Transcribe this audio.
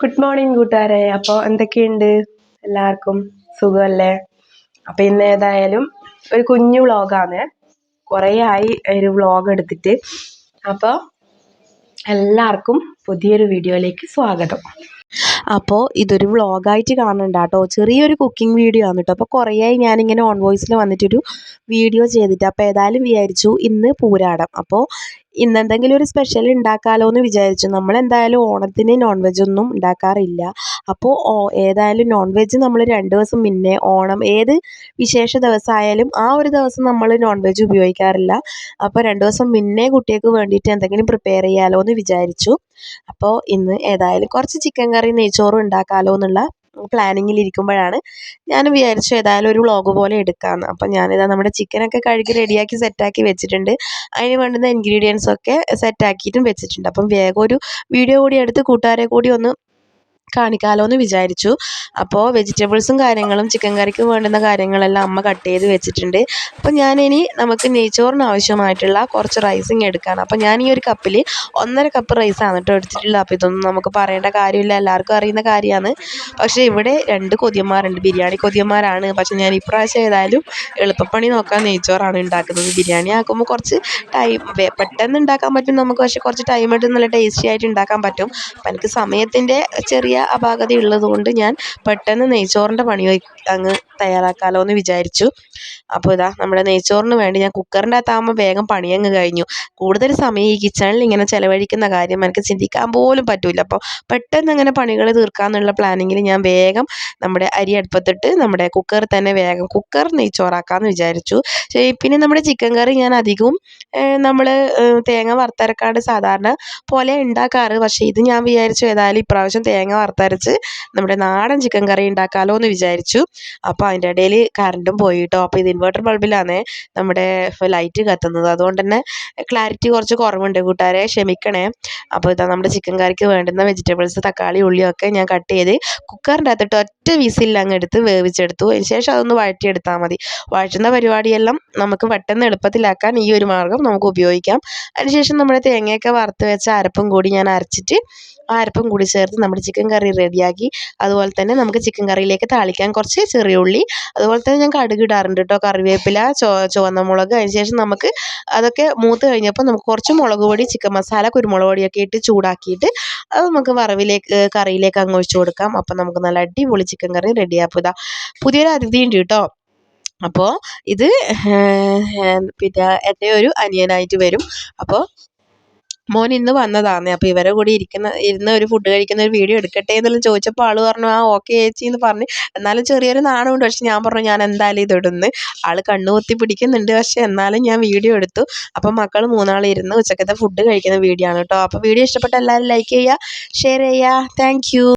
Good morning കൂട്ടുകാരെ. അപ്പോൾ എന്തൊക്കെയുണ്ട്? എല്ലാവർക്കും സുഖമല്ലേ? അപ്പോൾ ഇന്ന് ഏതായാലും ഒരു കുഞ്ഞു വ്ളോഗാണ്. കുറേ ആയി ഒരു വ്ളോഗ് എടുത്തിട്ട്. അപ്പോൾ എല്ലാവർക്കും പുതിയൊരു വീഡിയോയിലേക്ക് സ്വാഗതം. അപ്പോൾ ഇതൊരു വ്ളോഗായിട്ട് കാണണ്ട കേട്ടോ. ചെറിയൊരു കുക്കിംഗ് വീഡിയോ ആണ് കേട്ടോ. അപ്പോൾ കുറേയായി ഞാനിങ്ങനെ ഓൺ വോയിസിൽ വന്നിട്ടൊരു വീഡിയോ ചെയ്തിട്ട്. അപ്പോൾ ഏതായാലും വിചാരിച്ചു ഇന്ന് പൂരാടം. അപ്പോൾ ഇന്ന് എന്തെങ്കിലും ഒരു സ്പെഷ്യൽ ഉണ്ടാക്കാമല്ലോ എന്ന് വിചാരിച്ചു. നമ്മൾ എന്തായാലും ഓണത്തിന് നോൺ വെജ് ഒന്നും ഉണ്ടാക്കാറില്ല അപ്പോൾ ഏതായാലും നോൺ വെജ് നമ്മൾ രണ്ട് ദിവസം മുന്നേ ഓണം ഏത് വിശേഷ ദിവസമായാലും ആ ഒരു ദിവസം നമ്മൾ നോൺ വെജ് ഉപയോഗിക്കാറില്ല. അപ്പോൾ രണ്ട് ദിവസം മുന്നേ കുട്ടികൾക്ക് വേണ്ടിയിട്ട് എന്തെങ്കിലും പ്രിപ്പയർ ചെയ്യാമല്ലോ എന്ന് വിചാരിച്ചു. അപ്പോൾ ഇന്ന് ഏതായാലും കുറച്ച് ചിക്കൻ കറി നെയ്ച്ചോറും ഉണ്ടാക്കാമല്ലോ എന്നുള്ള പ്ലാനിങ്ങിൽ ഇരിക്കുമ്പോഴാണ് ഞാൻ വിചാരിച്ചു ഏതായാലും ഒരു വ്ളോഗ് പോലെ എടുക്കാമെന്ന് അപ്പം ഞാനിതാ നമ്മുടെ ചിക്കനൊക്കെ കഴുകി റെഡിയാക്കി സെറ്റാക്കി വെച്ചിട്ടുണ്ട്. അതിന് വേണ്ടുന്ന ഇൻഗ്രീഡിയൻസൊക്കെ സെറ്റാക്കിയിട്ടും വെച്ചിട്ടുണ്ട്. അപ്പം വേഗം ഒരു വീഡിയോ കൂടി എടുത്ത് കൂട്ടുകാരെ കൂടി ഒന്ന് കാണിക്കാമല്ലോ എന്ന് വിചാരിച്ചു അപ്പോൾ വെജിറ്റബിൾസും കാര്യങ്ങളും ചിക്കൻ കറിക്ക് വേണ്ടുന്ന കാര്യങ്ങളെല്ലാം അമ്മ കട്ട് ചെയ്ത് വെച്ചിട്ടുണ്ട്. അപ്പോൾ ഞാനിനി നമുക്ക് നെയ്ച്ചോറിന് ആവശ്യമായിട്ടുള്ള കുറച്ച് റൈസിങ് എടുക്കാണ്. അപ്പോൾ ഞാൻ ഈ ഒരു കപ്പിൽ ഒന്നര കപ്പ് റൈസാണ് കേട്ടോ എടുത്തിട്ടുള്ളത്. അപ്പോൾ ഇതൊന്നും നമുക്ക് പറയേണ്ട കാര്യമില്ല. എല്ലാവർക്കും അറിയുന്ന കാര്യമാണ്. പക്ഷേ ഇവിടെ രണ്ട് കൊതിയന്മാരുണ്ട്. ബിരിയാണി കൊതിയന്മാരാണ്. പക്ഷേ ഞാൻ ഇപ്രാവശ്യം ഏതായാലും എളുപ്പപ്പണി നോക്കാൻ നെയ്ച്ചോറാണ് ഉണ്ടാക്കുന്നത്. ബിരിയാണി ആക്കുമ്പോൾ കുറച്ച് ടൈം പെട്ടെന്ന് ഉണ്ടാക്കാൻ പറ്റും നമുക്ക്. പക്ഷേ കുറച്ച് ടൈം എടുത്ത് നല്ല ടേസ്റ്റി ആയിട്ട് ഉണ്ടാക്കാൻ പറ്റും. അപ്പോൾ എനിക്ക് സമയത്തിന്റെ ചെറിയ അപാകത ഉള്ളതുകൊണ്ട് ഞാൻ പെട്ടെന്ന് നെയ്ച്ചോറിന്റെ പണി അങ്ങ് തയ്യാറാക്കാമല്ലോ എന്ന് വിചാരിച്ചു. അപ്പോൾ ഇതാ നമ്മുടെ നെയ്ച്ചോറിന് വേണ്ടി ഞാൻ കുക്കറിന്റെ അകത്താകുമ്പോൾ വേഗം പണി അങ്ങ് കഴിഞ്ഞു. കൂടുതൽ സമയം ഈ കിച്ചണിൽ ഇങ്ങനെ ചിലവഴിക്കുന്ന കാര്യം എനിക്ക് ചിന്തിക്കാൻ പോലും പറ്റില്ല അപ്പോൾ പെട്ടെന്ന് അങ്ങനെ പണികൾ തീർക്കാമെന്നുള്ള പ്ലാനിങ്ങിൽ ഞാൻ വേഗം നമ്മുടെ അരി അടുപ്പത്തിട്ട് നമ്മുടെ കുക്കർ തന്നെ വേഗം കുക്കർ നെയ്ച്ചോറാക്കാമെന്ന് വിചാരിച്ചു. പിന്നെ നമ്മുടെ ചിക്കൻ കറി ഞാൻ അധികവും നമ്മൾ തേങ്ങ വറുത്തരക്കാണ്ട് സാധാരണ പോലെ ഉണ്ടാക്കാറ്. പക്ഷേ ഇത് ഞാൻ വിചാരിച്ചു ഏതായാലും ഇപ്രാവശ്യം തേങ്ങ വറുത്തരച്ച് നമ്മുടെ നാടൻ ചിക്കൻ കറി ഉണ്ടാക്കാമല്ലോ എന്ന് വിചാരിച്ചു. അപ്പോൾ അതിന്റെ ഇടയിൽ കറണ്ടും പോയി കേട്ടോ അപ്പോൾ ഇത് ഇൻവെർട്ടർ ബൾബിലാണ് നമ്മുടെ ലൈറ്റ് കത്തുന്നത്. അതുകൊണ്ട് തന്നെ ക്ലാരിറ്റി കുറച്ച് കുറവുണ്ട് കൂട്ടുകാരെ. ക്ഷമിക്കണേ. അപ്പോൾ ഇതാ നമ്മുടെ ചിക്കൻ കറിക്ക് വേണ്ടുന്ന വെജിറ്റബിൾസ് തക്കാളി ഉള്ളിയൊക്കെ ഞാൻ കട്ട് ചെയ്ത് കുക്കറിന്റെ അകത്തിട്ട് ഒറ്റ വിസിൽ അങ്ങ് എടുത്ത് വേവിച്ചെടുത്തു. ശേഷം അതൊന്ന് വഴറ്റിയെടുത്താൽ മതി. വഴറ്റുന്ന പരിപാടിയെല്ലാം നമുക്ക് പെട്ടെന്ന് എളുപ്പത്തിലാക്കാൻ ഈ ഒരു മാർഗം നമുക്ക് ഉപയോഗിക്കാം. അതിനുശേഷം നമ്മുടെ തേങ്ങയൊക്കെ വറുത്ത് വെച്ച അരപ്പും കൂടി ഞാൻ അരച്ചിട്ട് ആ അരപ്പും കൂടി ചേർത്ത് നമ്മുടെ ചിക്കൻ കറി റെഡിയാക്കി. അതുപോലെ തന്നെ നമുക്ക് ചിക്കൻ കറിയിലേക്ക് താളിക്കാൻ കുറച്ച് ചെറിയ ഉള്ളി. അതുപോലെ തന്നെ ഞാൻ കടുക് ഇടാറുണ്ട് കേട്ടോ കറിവേപ്പില ചോ ചുവന്ന മുളക്. അതിന് ശേഷം നമുക്ക് അതൊക്കെ മൂത്ത് കഴിഞ്ഞപ്പോൾ നമുക്ക് കുറച്ച് മുളക് പൊടി ചിക്കൻ മസാല കുരുമുളക് പൊടിയൊക്കെ ഇട്ട് ചൂടാക്കിയിട്ട് അത് നമുക്ക് വറവിലേക്ക് കറിയിലേക്ക് അങ്ങ് ഒഴിച്ചു കൊടുക്കാം. അപ്പം നമുക്ക് നല്ല അടിപൊളി ചിക്കൻ കറി റെഡിയാക്കുക ഇതാ. പുതിയൊരു അതിഥി ഉണ്ട് കേട്ടോ അപ്പോൾ ഇത് പിന്നെ എന്റെ ഒരു അനിയനായിട്ട് വരും. അപ്പോൾ മോൻ ഇന്ന് വന്നതാന്നേ അപ്പോൾ ഇവരെ കൂടി ഇരിക്കുന്ന ഇരുന്ന് ഒരു ഫുഡ് കഴിക്കുന്ന ഒരു വീഡിയോ എടുക്കട്ടെ എന്നെല്ലാം ചോദിച്ചപ്പോൾ ആൾ പറഞ്ഞു ആ ഓക്കെ ചേച്ചി എന്ന് പറഞ്ഞ്. എന്നാലും ചെറിയൊരു നാണമുണ്ട് പക്ഷെ ഞാൻ പറഞ്ഞു ഞാൻ എന്തായാലും ഇതിടുന്ന് ആൾ കണ്ണു കുത്തി പിടിക്കുന്നുണ്ട് പക്ഷെ എന്നാലും ഞാൻ വീഡിയോ എടുത്തു. അപ്പം മക്കൾ മൂന്നാൾ ഇരുന്ന് ഉച്ചക്കത്തെ ഫുഡ് കഴിക്കുന്ന വീഡിയോ ആണ് കേട്ടോ. അപ്പോൾ വീഡിയോ ഇഷ്ടപ്പെട്ട എല്ലാവരും ലൈക്ക് ചെയ്യുക ഷെയർ ചെയ്യുക. താങ്ക്